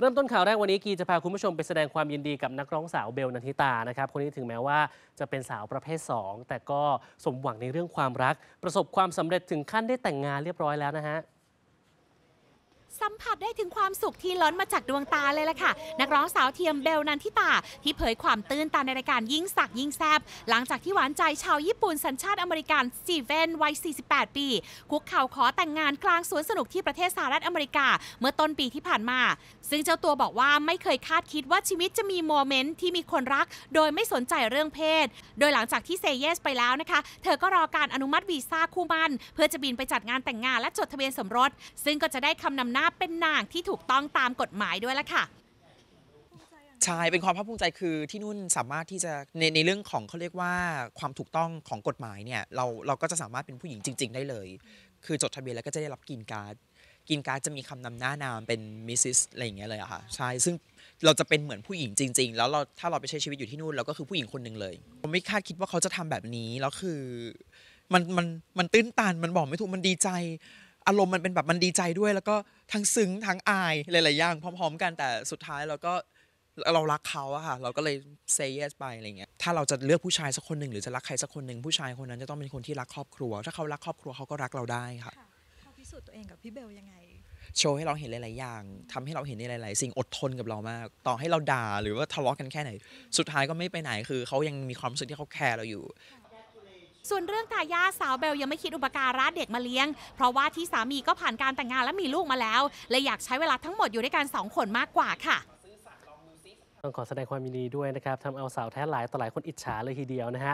เริ่มต้นข่าวแรกวันนี้กีจะพาคุณผู้ชมไปแสดงความยินดีกับนักร้องสาวเบลนันทิตานะครับคนนี้ถึงแม้ว่าจะเป็นสาวประเภท 2 แต่ก็สมหวังในเรื่องความรัก ประสบความสำเร็จถึงขั้นได้แต่งงานเรียบร้อยแล้วนะฮะ สัมผัสได้ถึงความสุขที่ล้นมาจากดวงตาเลยล่ะค่ะ นักร้องสาวเทียมเบลนันทิตา ที่เผยความตื้นตันในรายการยิ่งสักยิ่งแซบหลังจากที่หวานใจชาวญี่ปุ่นสัญชาติอเมริกันสีเวนวัย 48 ปี คุกเข่าขอแต่งงานกลางสวนสนุกที่ประเทศสหรัฐอเมริกา เมื่อต้นปีที่ผ่านมา ซึ่งเจ้าตัวบอกว่าไม่เคยคาดคิดว่าชีวิตจะมีโมเมนต์ที่มีคนรัก โดยไม่สนใจเรื่องเพศ โดยหลังจากที่เซเยสไปแล้วนะคะ เธอก็รอการอนุมัติวีซ่าคู่มั่นเพื่อจะบินไปจัดงานแต่งงานและจดทะเบียนสมรส ซึ่งก็จะได้คำนำหน้าเป็นนางที่ถูกต้องตามกฎหมายด้วยละค่ะใช่เป็นความภาคภูมิใจคือที่นู่นสามารถที่จะในในเรื่องของเขาเรียกว่าความถูกต้องของกฎหมายเนี่ยเราเราก็จะสามารถเป็นผู้หญิงจริง ๆ ได้เลย คือจดทะเบียนแล้วก็จะได้รับกินการ์ดกินการ์ดจะมีคำนำหน้านามเป็นมิสซิสอะไรอย่างเงี้ยเลยอะค่ะใช่ซึ่งเราจะเป็นเหมือนผู้หญิงจริง ๆ แล้วเราถ้าเราไปใช้ชีวิตอยู่ที่นู่นเราก็คือผู้หญิงคนหนึ่งเลยผมไม่คาดคิดว่าเขาจะทำแบบนี้แล้วคือมันมันมันตื้นตันมันบอกไม่ถูกมันดีใจ อารมณ์มันเป็นแบบมันดีใจด้วย แล้วก็ทั้งซึ้งทั้งอายหลายๆอย่างพร้อม ๆ กันแต่สุดท้ายเราก็เรารักเขาอะค่ะ เราก็เลย say yes ไปอะไรเงี้ยถ้าเราจะเลือกผู้ชายสักคนหนึ่งหรือจะรักใครสักคนหนึ่งผู้ชายคนนั้นจะต้องเป็นคนที่รักครอบครัว ถ้าเขารักครอบครัวเขาก็รักเราได้ค่ะค่ะเขาพิสูจน์ตัวเองกับพี่เบลยังไงโชว์ให้เราเห็นหลาย ๆ อย่างทำให้เราเห็นในหลาย ๆ สิ่งอดทนกับเรามาก ต่อให้เราด่าหรือว่าทะเลาะกันแค่ไหน สุดท้ายก็ไม่ไปไหนคือเขายังมีความรู้สึกที่เขาแคร์เราอยู่ ส่วนเรื่องทายาสาวเบลยังไม่คิดอุปการะเด็กมาเลี้ยง เพราะว่าที่สามีก็ผ่านการแต่งงานและมีลูกมาแล้วเลยอยากใช้เวลาทั้งหมดอยู่ด้วยกันสองคนมากกว่าค่ะต้องขอแสดงความยินดีด้วยนะครับทำเอาสาวแท้หลายต่อหลายคนอิจฉาเลยทีเดียวนะฮะ